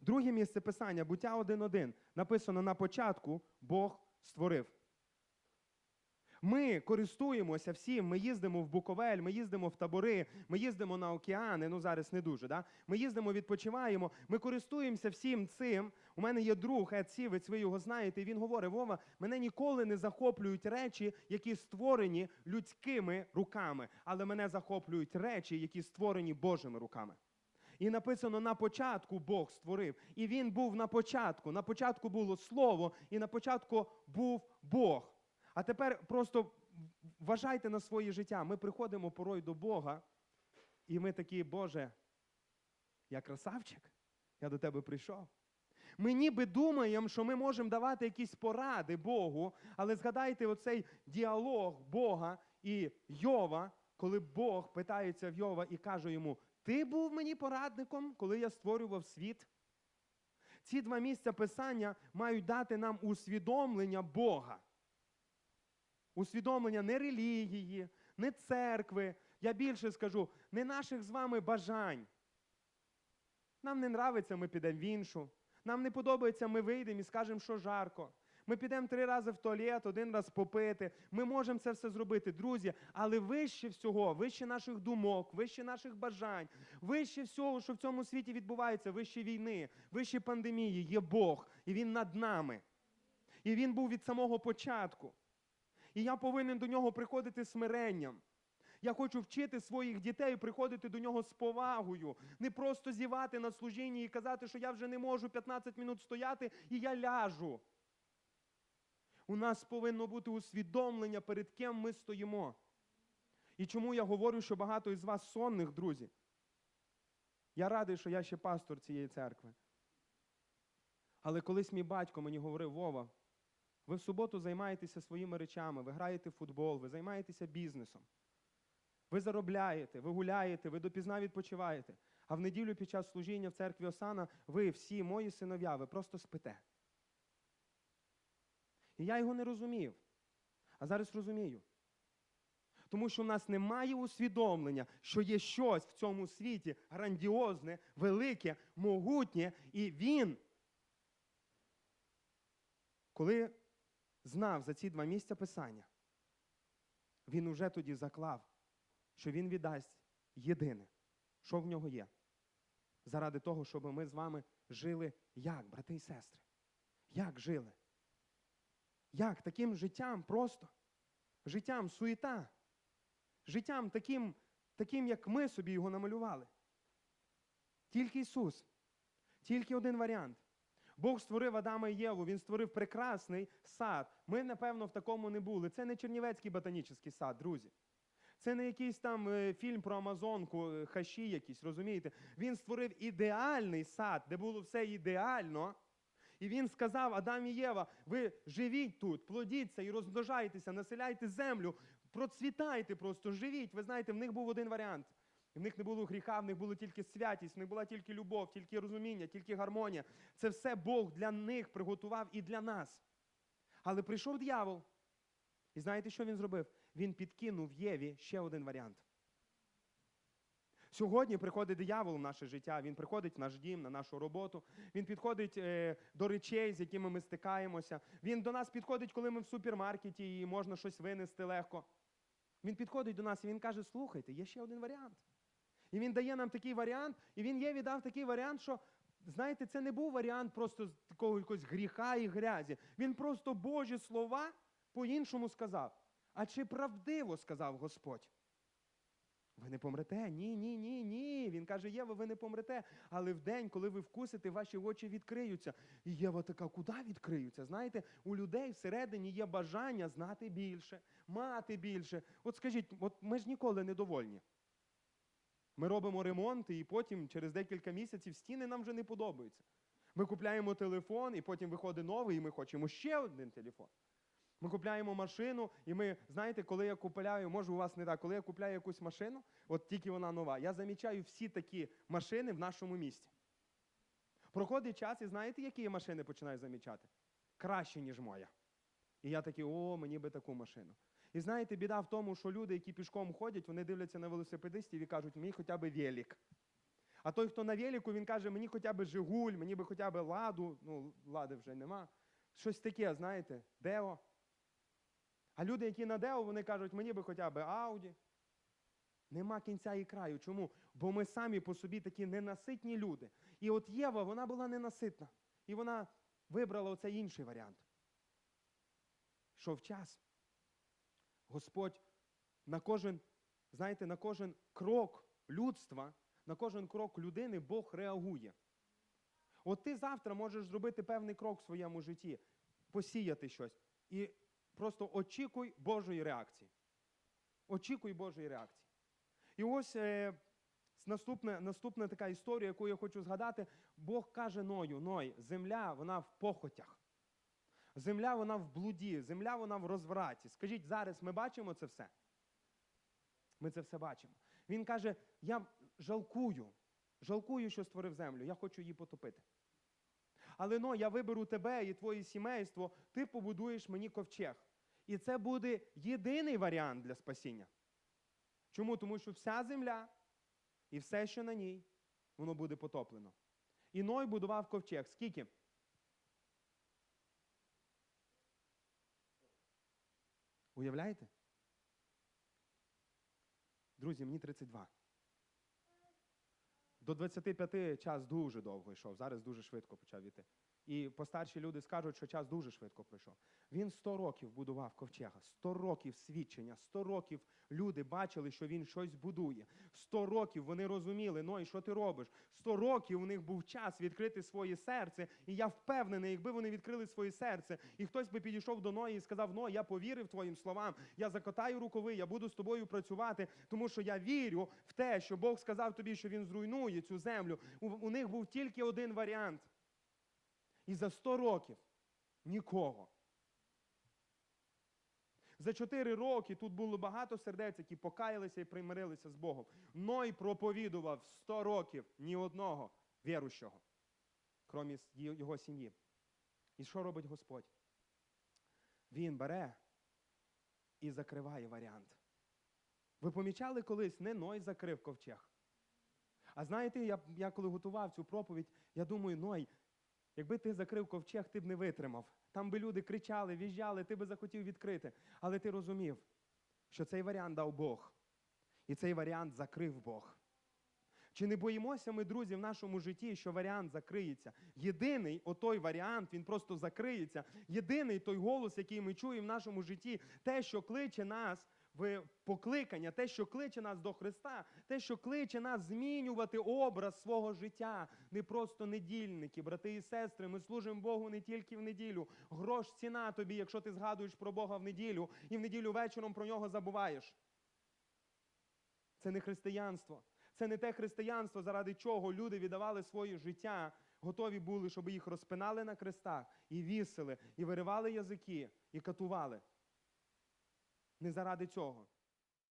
Друге місце писання, буття 1.1. Написано на початку Бог створив. Ми користуємося всім. Ми їздимо в Буковель, ми їздимо в табори, ми їздимо на океани. Ну зараз не дуже. Да? Ми їздимо, відпочиваємо. Ми користуємося всім цим. У мене є друг Ед Сівець, ви його знаєте. і Він говорить: Вова, мене ніколи не захоплюють речі, які створені людськими руками, але мене захоплюють речі, які створені Божими руками. І написано на початку Бог створив. І він був на початку. На початку було слово, і на початку був Бог. А тепер просто вважайте на своє життя. Ми приходимо порой до Бога, і ми такі, Боже, я красавчик, я до тебе прийшов. Ми ніби думаємо, що ми можемо давати якісь поради Богу, але згадайте оцей діалог Бога і Йова, коли Бог питається в Йова і каже йому: Ти був мені порадником, коли я створював світ. Ці два місця писання мають дати нам усвідомлення Бога. Усвідомлення не релігії, не церкви. Я більше скажу, не наших з вами бажань. Нам не нравиться, ми підемо в іншу. Нам не подобається, ми вийдемо і скажемо, що жарко. Ми підемо три рази в туалет, один раз попити. Ми можемо це все зробити, друзі. Але вище всього, вище наших думок, вище наших бажань, вище всього, що в цьому світі відбувається, вище війни, вище пандемії, є Бог, і Він над нами. І Він був від самого початку. І я повинен до нього приходити смиренням. Я хочу вчити своїх дітей приходити до нього з повагою, не просто зівати на служінні і казати, що я вже не можу 15 минут стояти і я ляжу. У нас повинно бути усвідомлення, перед ким ми стоїмо. І чому я говорю, що багато із вас сонних, друзі? Я радий, що я ще пастор цієї церкви. Але колись мій батько мені говорив, Вова, ви в суботу займаєтеся своїми речами, ви граєте в футбол, ви займаєтеся бізнесом. Ви заробляєте, ви гуляєте, ви допізна відпочиваєте. А в неділю під час служіння в церкві Осана ви всі мої синов'я, ви просто спите. І я його не розумів. А зараз розумію. Тому що в нас немає усвідомлення, що є щось в цьому світі грандіозне, велике, могутнє, і він, коли знав за ці два місця писання, він уже тоді заклав, що він віддасть єдине, що в нього є, заради того, щоб ми з вами жили як, брати і сестри? Як жили? Як таким життям просто? Життям суєта, життям таким, таким, як ми собі його намалювали. Тільки Ісус, тільки один варіант. Бог створив Адама і Єву, Він створив прекрасний сад. Ми, напевно, в такому не були. Це не Чернівецький ботанічний сад, друзі. Це не якийсь там е, фільм про Амазонку, е, хаші якісь, розумієте? Він створив ідеальний сад, де було все ідеально. І він сказав Адам і Єва, ви живіть тут, плодіться і розмножайтеся, населяйте землю, процвітайте просто, живіть. Ви знаєте, в них був один варіант. В них не було гріха, в них була тільки святість, в них була тільки любов, тільки розуміння, тільки гармонія. Це все Бог для них приготував і для нас. Але прийшов диявол. І знаєте, що він зробив? Він підкинув Єві ще один варіант. Сьогодні приходить диявол в наше життя, він приходить в наш дім, на нашу роботу, він підходить е, до речей, з якими ми стикаємося. Він до нас підходить, коли ми в супермаркеті і можна щось винести легко. Він підходить до нас і він каже: слухайте, є ще один варіант. І він дає нам такий варіант, і він є віддав такий варіант, що, знаєте, це не був варіант просто такого якогось гріха і грязі. Він просто Божі слова по-іншому сказав. А чи правдиво сказав Господь? Ви не помрете? Ні, ні, ні, ні. Він каже, Єва, ви не помрете. Але в день, коли ви вкусите, ваші очі відкриються. І Єва така, куди відкриються? Знаєте, у людей всередині є бажання знати більше, мати більше. От скажіть, от ми ж ніколи не довольні. Ми робимо ремонт, і потім через декілька місяців стіни нам вже не подобаються. Ми купляємо телефон, і потім виходить новий, і ми хочемо ще один телефон. Ми купляємо машину, і ми, знаєте, коли я купляю, може у вас не так, коли я купляю якусь машину, от тільки вона нова, я замічаю всі такі машини в нашому місті. Проходить час, і знаєте, які я машини починаю замічати? Краще, ніж моя. І я такий, о, мені би таку машину. І знаєте, біда в тому, що люди, які пішком ходять, вони дивляться на велосипедистів і кажуть, мій хоча б велик. А той, хто на велику, він каже, мені хоча б Жигуль, мені би хоча б ладу, ну, лади вже нема. Щось таке, знаєте, Део. А люди, які на Део, вони кажуть, мені би хоча б Ауді. Нема кінця і краю. Чому? Бо ми самі по собі такі ненаситні люди. І от Єва, вона була ненаситна. І вона вибрала оцей інший варіант. Йшов час. Господь на кожен, знаєте, на кожен крок людства, на кожен крок людини Бог реагує. От ти завтра можеш зробити певний крок в своєму житті, посіяти щось. І просто очікуй Божої реакції. Очікуй Божої реакції. І ось е, наступна, наступна така історія, яку я хочу згадати. Бог каже Ною: Ной, земля, вона в похотях. Земля вона в блуді, земля вона в розвраті. Скажіть, зараз ми бачимо це все? Ми це все бачимо. Він каже: Я жалкую, жалкую, що створив землю, я хочу її потопити. Але но я виберу тебе і твоє сімейство, ти побудуєш мені ковчег. І це буде єдиний варіант для спасіння. Чому? Тому що вся земля і все, що на ній, воно буде потоплено. І Ной будував ковчег. Скільки? Уявляєте? Друзі, мені 32. До 25 час дуже довго йшов, зараз дуже швидко почав іти. І постарші люди скажуть, що час дуже швидко пройшов. Він 100 років будував ковчега, 100 років свідчення, 100 років люди бачили, що він щось будує. 100 років вони розуміли, ну і що ти робиш? 100 років у них був час відкрити своє серце. І я впевнений, якби вони відкрили своє серце, і хтось би підійшов до Ної і сказав: Ну, я повірив твоїм словам, я закотаю рукави, я буду з тобою працювати, тому що я вірю в те, що Бог сказав тобі, що він зруйнує цю землю. У, у них був тільки один варіант. І за 100 років нікого. За 4 роки тут було багато сердець, які покаялися і примирилися з Богом. Ной проповідував 100 років ні одного вірущого, крім його сім'ї. І що робить Господь? Він бере і закриває варіант. Ви помічали колись, не Ной закрив ковчег. А знаєте, я, я коли готував цю проповідь, я думаю, Ной, Якби ти закрив ковчег, ти б не витримав. Там би люди кричали, в'їжджали, ти би захотів відкрити. Але ти розумів, що цей варіант дав Бог. І цей варіант закрив Бог. Чи не боїмося ми, друзі, в нашому житті, що варіант закриється? Єдиний отой варіант, він просто закриється. Єдиний той голос, який ми чуємо в нашому житті, те, що кличе нас в покликання, те, що кличе нас до Христа, те, що кличе нас змінювати образ свого життя. Не просто недільники, брати і сестри. Ми служимо Богу не тільки в неділю. Грош ціна тобі, якщо ти згадуєш про Бога в неділю і в неділю вечором про нього забуваєш. Це не християнство. Це не те християнство, заради чого люди віддавали своє життя, готові були, щоб їх розпинали на крестах, і вісили, і виривали язики, і катували. Не заради цього.